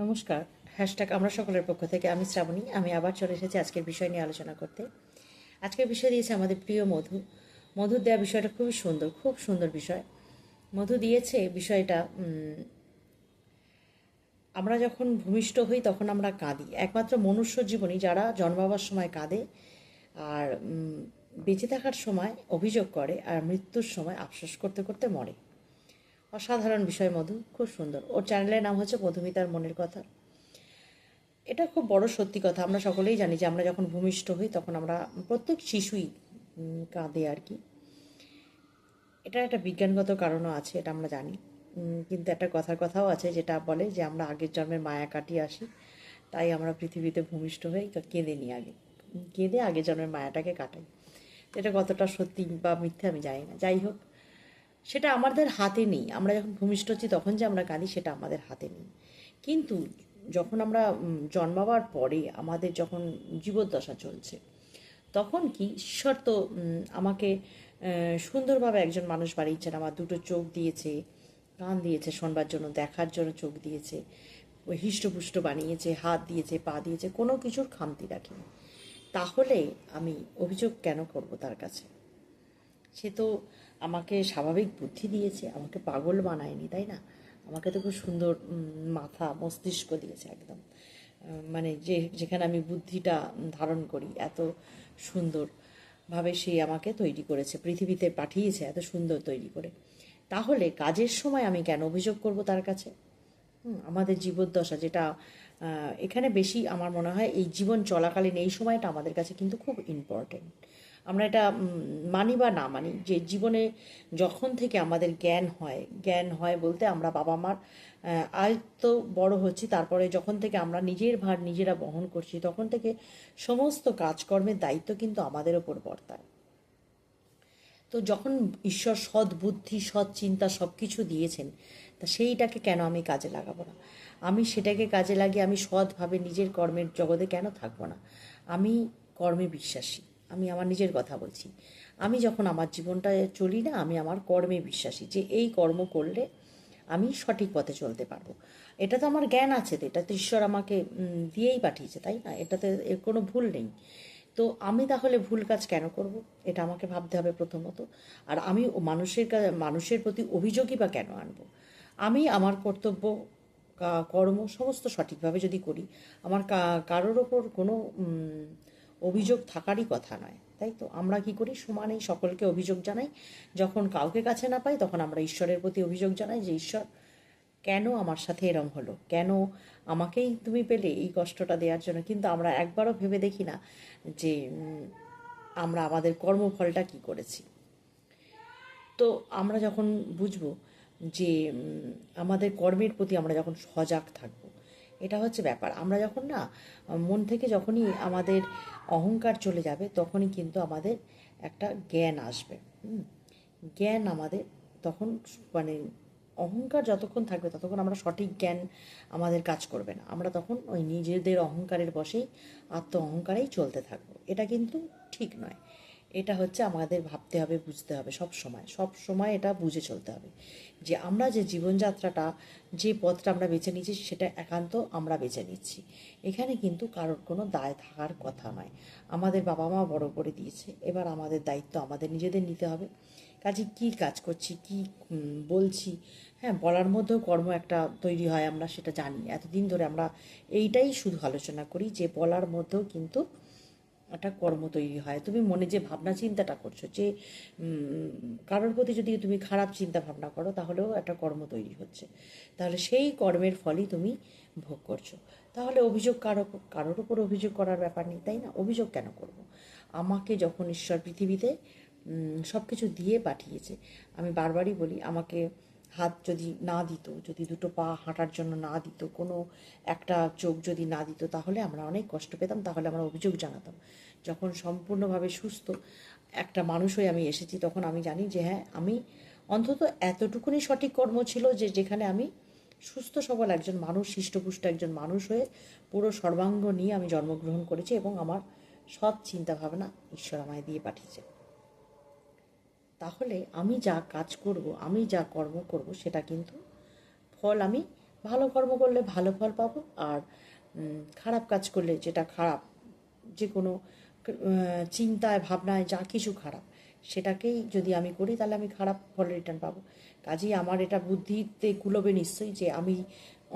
নমস্কার। হ্যাশট্যাগ আমরা সকলের পক্ষ থেকে। আমি শ্রাবণী। আমি আবার চলে এসেছি আজকের বিষয় নিয়ে আলোচনা করতে। আজকের বিষয় দিয়েছে আমাদের প্রিয় মধু। মধুর দেওয়া বিষয়টা খুবই সুন্দর, খুব সুন্দর বিষয়। মধু দিয়েছে বিষয়টা আমরা যখন ভূমিষ্ঠ হই তখন আমরা কাঁদি। একমাত্র মনুষ্য জীবনই যারা জন্মাবার সময় কাঁদে আর বেঁচে থাকার সময় অভিযোগ করে আর মৃত্যুর সময় আফসোস করতে করতে মরে। অসাধারণ বিষয়, মধু। খুব সুন্দর। ওর চ্যানেলের নাম হচ্ছে মধুমিতার মনের কথা। এটা খুব বড় সত্যি কথা। আমরা সকলেই জানি যে আমরা যখন ভূমিষ্ঠ হই, তখন আমরা প্রত্যেক শিশুই কাঁদে আর কি। এটা একটা বিজ্ঞানগত কারণও আছে, এটা আমরা জানি। কিন্তু একটা কথার কথাও আছে যেটা বলে যে আমরা আগের জন্মের মায়া কাটিয়ে আসি, তাই আমরা পৃথিবীতে ভূমিষ্ঠ হয়ে কেঁদে নিই আগে। কেঁদে আগের জন্মের মায়াটাকে কাটাই। এটা কতটা সত্যি বা মিথ্যে আমি জানি না। যাই হোক সেটা আমাদের হাতে নেই। আমরা যখন ভূমিষ্ঠ হচ্ছি তখন যে আমরা কাঁদি, সেটা আমাদের হাতে নেই। কিন্তু যখন আমরা জন্মাবার পরে আমাদের যখন জীবদ্দশা চলছে, তখন কি ঈশ্বর তো আমাকে সুন্দরভাবে একজন মানুষ বাড়িয়েছেন আমার দুটো চোখ দিয়েছে, কান দিয়েছে শোনবার জন্য, দেখার জন্য চোখ দিয়েছে হৃষ্টপুষ্ট বানিয়েছে, হাত দিয়েছে, পা দিয়েছে, কোনো কিছুর খামতি রাখিনি। তাহলে আমি অভিযোগ কেন করব তার কাছে? সে তো আমাকে স্বাভাবিক বুদ্ধি দিয়েছে, আমাকে পাগল বানায়নি, তাই না? আমাকে তো খুব সুন্দর মাথা, মস্তিষ্ক দিয়েছে একদম। মানে যে, যেখানে আমি বুদ্ধিটা ধারণ করি, এত সুন্দরভাবে সে আমাকে তৈরি করেছে, পৃথিবীতে পাঠিয়েছে এত সুন্দর তৈরি করে। তাহলে কাজের সময় আমি কেন অভিযোগ করব তার কাছে? আমাদের জীবদ্দশা যেটা এখানে বেশি আমার মনে হয় এই জীবন চলাকালীন এই সময়টা আমাদের কাছে কিন্তু খুব ইম্পর্টেন্ট আমরা এটা মানি বা না মানি, যে জীবনে যখন থেকে আমাদের জ্ঞান হয় জ্ঞান হয় বলতে আমরা বাবা মার আয়ত্ত বড় হচ্ছি, তারপরে যখন থেকে আমরা নিজের ভার নিজেরা বহন করছি, তখন থেকে সমস্ত কাজকর্মের দায়িত্ব কিন্তু আমাদের ওপর বর্তায়। তো যখন ঈশ্বর সৎ বুদ্ধি, সৎ চিন্তা সব কিছু দিয়েছেন, তা সেইটাকে কেন আমি কাজে লাগাবো না? আমি সেটাকে কাজে লাগিয়ে আমি সৎভাবে নিজের কর্মের জগতে কেন থাকব না? আমি কর্মে বিশ্বাসী। আমি আমার নিজের কথা বলছি। আমি যখন আমার জীবনটা চলি না, আমি আমার কর্মে বিশ্বাসী যে এই কর্ম করলে আমি সঠিক পথে চলতে পারব। এটা তো আমার জ্ঞান আছে তো এটা তো ঈশ্বর আমাকে দিয়েই পাঠিয়েছে, তাই না? এটাতে এর কোনো ভুল নেই। তো আমি তাহলে ভুল কাজ কেন করব? এটা আমাকে ভাবতে হবে প্রথমত। আর আমি মানুষের মানুষের প্রতি অভিযোগই বা কেন আনব? আমি আমার কর্তব্য কর্ম সমস্ত সঠিকভাবে যদি করি, আমার কারোর ওপর কোনো অভিযোগ থাকারই কথা নয়, তাই তো? আমরা কি করি? সমানেই সকলকে অভিযোগ জানাই। যখন কাউকে কাছে না পাই, তখন আমরা ঈশ্বরের প্রতি অভিযোগ জানাই যে, ঈশ্বর, কেন আমার সাথে এরম হলো? কেন আমাকেই তুমি পেলে এই কষ্টটা দেওয়ার জন্য? কিন্তু আমরা একবারও ভেবে দেখি না যে আমরা আমাদের কর্মফলটা কি করেছি। তো আমরা যখন বুঝব যে আমাদের কর্মের প্রতি আমরা যখন সজাগ থাকব এটা হচ্ছে ব্যাপার। আমরা যখন না, মন থেকে যখনই আমাদের অহংকার চলে যাবে, তখনই কিন্তু আমাদের একটা জ্ঞান আসবে। জ্ঞান আমাদের তখন মানে অহংকার যতক্ষণ থাকবে, ততক্ষণ আমরা সঠিক জ্ঞান আমাদের কাজ করবে না। আমরা তখন ওই নিজেদের অহংকারের বসেই আত্ম অহংকারেই চলতে থাকব। এটা কিন্তু ঠিক নয়। এটা হচ্ছে আমাদের ভাবতে হবে, বুঝতে হবে সব সময়। সব সময় এটা বুঝে চলতে হবে যে আমরা যে জীবনযাত্রাটা, যে পথটা আমরা বেছে নিচ্ছি সেটা একান্ত আমরা বেছে নিচ্ছি। এখানে কিন্তু কারোর কোনো দায় থাকার কথা নয়। আমাদের বাবা মা বড় করে দিয়েছে, এবার আমাদের দায়িত্ব আমাদের নিজেদের নিতে হবে। কাজে কি কাজ করছি, কি বলছি? হ্যাঁ বলার মধ্যেও কর্ম একটা তৈরি হয়, আমরা সেটা জানি। এতদিন ধরে আমরা এইটাই শুধু আলোচনা করি যে বলার মধ্যেও কিন্তু একটা কর্ম তৈরি হয়। তুমি মনে যে ভাবনা চিন্তাটা করছ যে কারোর প্রতি যদি তুমি খারাপ চিন্তা ভাবনা করো, তাহলেও একটা কর্ম তৈরি হচ্ছে। তাহলে সেই কর্মের ফলই তুমি ভোগ করছ। তাহলে অভিযোগ কারও, কারোর উপর অভিযোগ করার ব্যাপার নেই, তাই না? অভিযোগ কেন করব। আমাকে যখন ঈশ্বর পৃথিবীতে সব কিছু দিয়ে পাঠিয়েছে, আমি বারবারই বলি, আমাকে হাত যদি না দিত, যদি দুটো পা হাঁটার জন্য না দিত, কোনো একটা চোখ যদি না দিত, তাহলে আমরা অনেক কষ্ট পেতাম, তাহলে আমরা অভিযোগ জানাতাম। যখন সম্পূর্ণভাবে সুস্থ একটা মানুষ হয়ে আমি এসেছি, তখন আমি জানি যে হ্যাঁ আমি অন্তত এতটুকুনি সঠিক কর্ম ছিল যে যেখানে আমি সুস্থ সবল একজন মানুষ, হৃষ্টপুষ্ট একজন মানুষ হয়ে পুরো সর্বাঙ্গ নিয়ে আমি জন্মগ্রহণ করেছি এবং আমার সৎ চিন্তাভাবনা ঈশ্বর আমায় দিয়ে পাঠিয়েছে তাহলে আমি যা কাজ করব, আমি যা কর্ম করব, সেটা কিন্তু ফল আমি ভালো কর্ম করলে ভালো ফল পাবো আর খারাপ কাজ করলে যেটা খারাপ যে কোনো চিন্তায়, ভাবনায় যা কিছু খারাপ, সেটাকেই যদি আমি করি তাহলে আমি খারাপ ফল রিটার্ন পাবো। কাজেই আমার এটা বুদ্ধিতে কুলবে নিশ্চয়ই যে আমি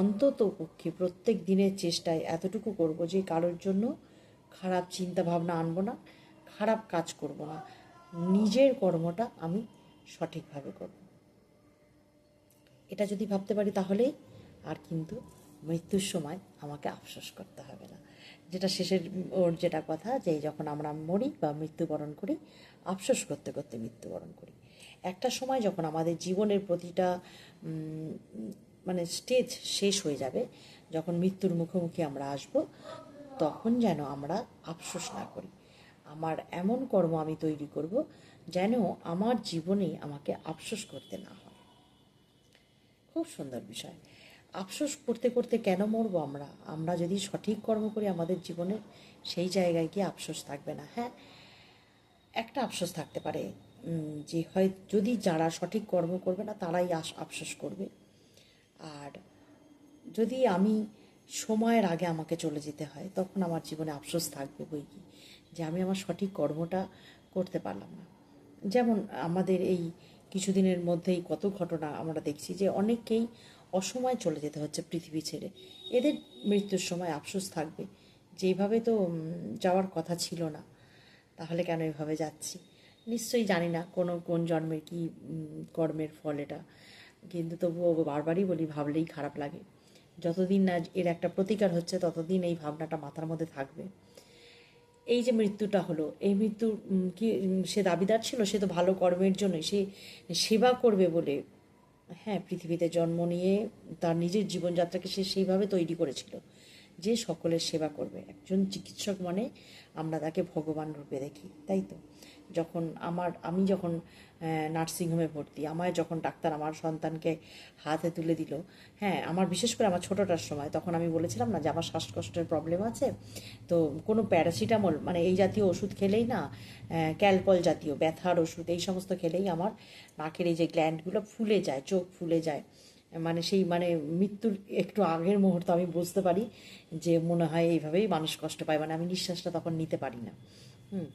অন্তত পক্ষে প্রত্যেক দিনের চেষ্টায় এতটুকু করব যে কারোর জন্য খারাপ চিন্তা ভাবনা আনব না, খারাপ কাজ করব না। নিজের কর্মটা আমি সঠিকভাবে করব। এটা যদি ভাবতে পারি তাহলেই আর কিন্তু মৃত্যুর সময় আমাকে আফসোস করতে হবে না। যেটা শেষের ওর যেটা কথা যে যখন আমরা মরি বা মৃত্যুবরণ করি, আফসোস করতে করতে মৃত্যুবরণ করি। একটা সময় যখন আমাদের জীবনের প্রতিটা মানে স্টেজ শেষ হয়ে যাবে, যখন মৃত্যুর মুখোমুখি আমরা আসব, তখন যেন আমরা আফসোস না করি। আমার এমন কর্ম আমি তৈরি করব যেন আমার জীবনে আমাকে আফসোস করতে না হয়। খুব সুন্দর বিষয়। আফসোস করতে করতে কেন মরবো আমরা? আমরা যদি সঠিক কর্ম করি আমাদের জীবনে, সেই জায়গায় গিয়ে আফসোস থাকবে না। হ্যাঁ একটা আফসোস থাকতে পারে যে হয় যদি যারা সঠিক কর্ম করবে না, তারাই আফসোস করবে। আর যদি আমি সময়ের আগে আমাকে চলে যেতে হয়, তখন আমার জীবনে আফসোস থাকবে বই কি? যে আমি আমার সঠিক কর্মটা করতে পারলাম না। যেমন আমাদের এই কিছুদিনের মধ্যেই কত ঘটনা আমরা দেখছি যে অনেককেই অসময়ে চলে যেতে হচ্ছে পৃথিবী ছেড়ে। এদের মৃত্যুর সময় আফসোস থাকবে যেভাবে তো যাওয়ার কথা ছিল না। তাহলে কেন এভাবে যাচ্ছি? নিশ্চয়ই জানি না কোনো, কোন জন্মের কি কর্মের ফল এটা। কিন্তু তবুও বারবারই বলি, ভাবলেই খারাপ লাগে। যতদিন না এর একটা প্রতিকার হচ্ছে, ততদিন এই ভাবনাটা মাথার মধ্যে থাকবে। এই যে মৃত্যুটা হলো, এই মৃত্যু কি সে দাবিদার ছিল, সে তো ভালো কর্মের জন্য সে সেবা করবে বলে হ্যাঁ পৃথিবীতে জন্ম নিয়ে তার নিজের জীবনযাত্রাকে সে সেইভাবে তৈরি করেছিল। যে সকলের সেবা করবে। একজন চিকিৎসক মানে আমরা তাকে ভগবান রূপে দেখি, তাই তো? যখন আমার, আমি যখন নার্সিংহোমে ভর্তি, আমায় যখন ডাক্তার আমার সন্তানকে হাতে তুলে দিল হ্যাঁ আমার বিশেষ করে আমার ছোটোটার সময়, তখন আমি বলেছিলাম না যে আমার শ্বাসকষ্টের প্রবলেম আছে, তো কোনো প্যারাসিটামল মানে এই জাতীয় ওষুধ খেলেই না ক্যালপল জাতীয়, ব্যথার ওষুধ, এই সমস্ত খেলেই আমার নাকের এই যে গ্ল্যান্ডগুলো ফুলে যায়, চোখ ফুলে যায়। মানে সেই মানে মৃত্যুর একটু আগের মুহূর্ত আমি বুঝতে পারি যে মনে হয় এইভাবেই মানুষ কষ্ট পায়। মানে আমি নিঃশ্বাসটা তখন নিতে পারি না। হুম।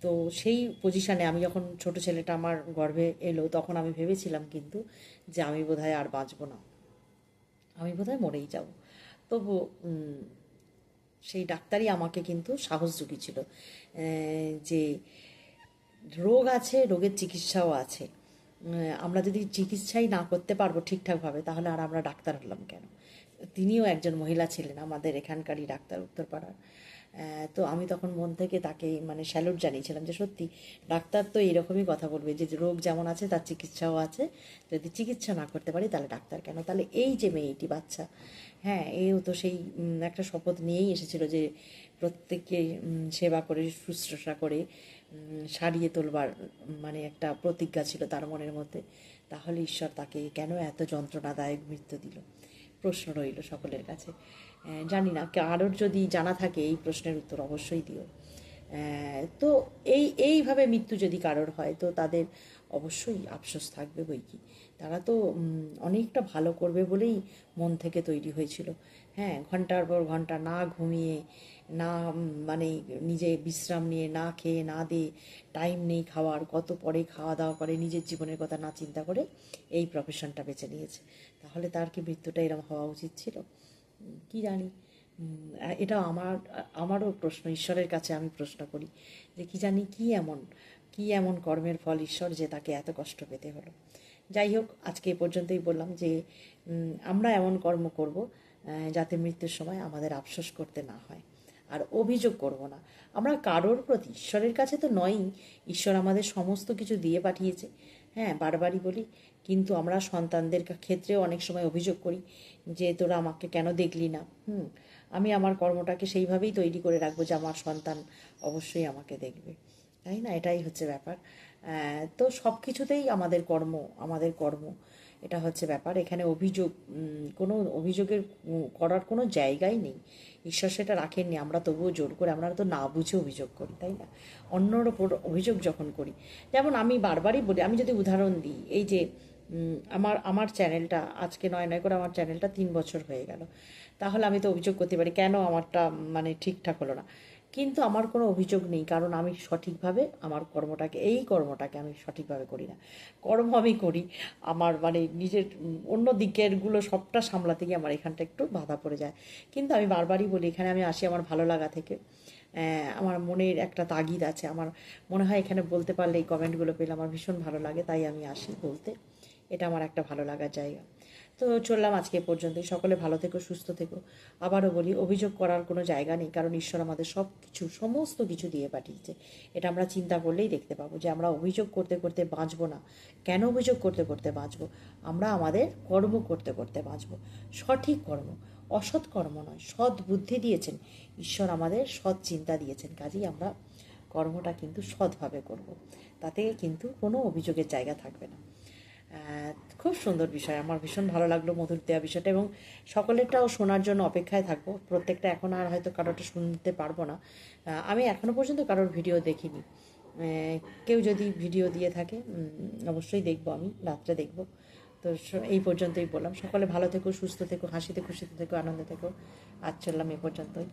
তো সেই পজিশানে আমি যখন ছোট ছেলেটা আমার গর্ভে এলো, তখন আমি ভেবেছিলাম কিন্তু যে আমি বোধহয় আর বাঁচবো না। আমি বোধহয় মরেই যাব। তবু সেই ডাক্তারই আমাকে কিন্তু সাহস জুগিয়েছিল যে রোগ আছে, রোগের চিকিৎসাও আছে। আমরা যদি চিকিৎসাই না করতে পারব ঠিকঠাকভাবে, তাহলে আর আমরা ডাক্তার হলাম কেন? তিনিও একজন মহিলা ছিলেন আমাদের এখানকারই ডাক্তার উত্তরপাড়ার। তো আমি তখন মন থেকে তাকে মানে স্যালুট জানিয়েছিলাম যে, সত্যি, ডাক্তার তো এরকমই কথা বলবে যে রোগ যেমন আছে, তার চিকিৎসাও আছে। যদি চিকিৎসা না করতে পারি, তাহলে ডাক্তার কেন? তাহলে এই যে মেয়েটি বাচ্চা হ্যাঁ এও তো সেই একটা শপথ নিয়েই এসেছিল যে, প্রত্যেককে সেবা করে, শুশ্রূষা করে সারিয়ে তোলবার মানে একটা প্রতিজ্ঞা ছিল তার মনের মধ্যে। তাহলে ঈশ্বর তাকে কেন এত যন্ত্রণাদায়ক মৃত্যু দিল? প্রশ্ন রইল সকলের কাছে। জানি না কারোর যদি জানা থাকে এই প্রশ্নের উত্তর অবশ্যই দিও। তো এই, এইভাবে মৃত্যু যদি কারোর হয়, তো তাদের অবশ্যই আফসোস থাকবে বই কি? তারা তো অনেকটা ভালো করবে বলেই মন থেকে তৈরি হয়েছিল। হ্যাঁ ঘণ্টার পর ঘণ্টা না ঘুমিয়ে না মানে নিজে বিশ্রাম নিয়ে না খেয়ে, না দিয়ে টাইম নেই খাওয়ার, কত পরে খাওয়া দাওয়া করে, নিজের জীবনের কথা না চিন্তা করে এই প্রফেশনটা বেছে নিয়েছে। তাহলে তার কি মৃত্যুটা এরকম হওয়া উচিত ছিল? কি জানি? এটা আমার, আমারও প্রশ্ন, ঈশ্বরের কাছে আমি প্রশ্ন করি যে কি জানি কি এমন কি এমন কর্মের ফল ঈশ্বর যে তাকে এত কষ্ট পেতে হলো। যাই হোক, আজকে এ পর্যন্তই বললাম যে আমরা এমন কর্ম করব যাতে মৃত্যুর সময় আমাদের আফসোস করতে না হয়। আর অভিযোগ করব না। আমরা কারোর প্রতি, ঈশ্বরের কাছে তো নয়ই। ঈশ্বর আমাদের সমস্ত কিছু দিয়ে পাঠিয়েছে। হ্যাঁ বারবারই বলি, কিন্তু আমরা সন্তানদের ক্ষেত্রেও অনেক সময় অভিযোগ করি যে, তোরা আমাকে কেন দেখলি না? হুম, আমি আমার কর্মটাকে সেইভাবেই তৈরি করে রাখব যে, আমার সন্তান অবশ্যই আমাকে দেখবে। তাই না? এটাই হচ্ছে ব্যাপার। তো সব কিছুতেই আমাদের কর্ম আমাদের কর্ম। এটা হচ্ছে ব্যাপার। এখানে অভিযোগ কোনো অভিযোগের করার কোনো জায়গাই নেই। ঈশ্বর সেটা রাখেননি, আমরা তবুও জোর করে, আমরা তো না বুঝে অভিযোগ করি, তাই না? অন্যর ওপর অভিযোগ যখন করি, যেমন আমি বারবারই বলি, আমি যদি উদাহরণ দিই, এই যে আমার আমার চ্যানেলটা, আজকে নয় নয় করে আমার চ্যানেলটা তিন বছর হয়ে গেল। তাহলে আমি তো অভিযোগ করতে পারি, কেন আমারটা মানে ঠিকঠাক হলো না? কিন্তু আমার কোনো অভিযোগ নেই, কারণ আমি সঠিকভাবে আমার কর্মটাকে, এই কর্মটাকে আমি সঠিকভাবে করি না। কর্ম আমি করি, আমার মানে নিজের অন্য দিকেরগুলো সবটা সামলাতে গিয়ে আমার এখানটা একটু বাধা পড়ে যায়। কিন্তু আমি বারবারই বলি, এখানে আমি আসি আমার ভালো লাগা থেকে। আমার মনের একটা তাগিদ আছে, আমার মনে হয় এখানে বলতে পারলে এই কমেন্টগুলো পেলে আমার ভীষণ ভালো লাগে, তাই আমি আসি বলতে। এটা আমার একটা ভালো লাগার জায়গা। তো চললাম আজকে এ পর্যন্তই। সকলে ভালো থেকো, সুস্থ থেকো। আবারও বলি, অভিযোগ করার কোনো জায়গা নেই, কারণ ঈশ্বর আমাদের সব কিছু সমস্ত কিছু দিয়ে পাঠিয়েছে। এটা আমরা চিন্তা করলেই দেখতে পাবো যে আমরা অভিযোগ করতে করতে বাঁচবো না। কেন অভিযোগ করতে করতে বাঁচবো? আমরা আমাদের কর্ম করতে করতে বাঁচবো। সঠিক কর্ম, অসৎ কর্ম নয়, সৎ বুদ্ধি দিয়েছেন। ঈশ্বর আমাদের সৎ চিন্তা দিয়েছেন, কাজেই আমরা কর্মটা কিন্তু সৎভাবে করব। তাতে কিন্তু কোনো অভিযোগের জায়গা থাকবে না। খুব সুন্দর বিষয়। আমার ভীষণ ভালো লাগল মধুর দেওয়া বিষয়টা এবং সকলেরটাও শোনার জন্য অপেক্ষায় থাকব। প্রত্যেকটা এখন আর হয়তো কারোটা শুনতে পারব না। আমি এখনও পর্যন্ত কারোর ভিডিও দেখিনি। কেউ যদি ভিডিও দিয়ে থাকে অবশ্যই দেখব আমি, রাত্রে দেখব। তো এই পর্যন্তই বললাম। সকলে ভালো থেকো, সুস্থ থেকো, হাসিতে খুশিতে থেকো, আনন্দে থেকো। আজ চললাম এই পর্যন্তই।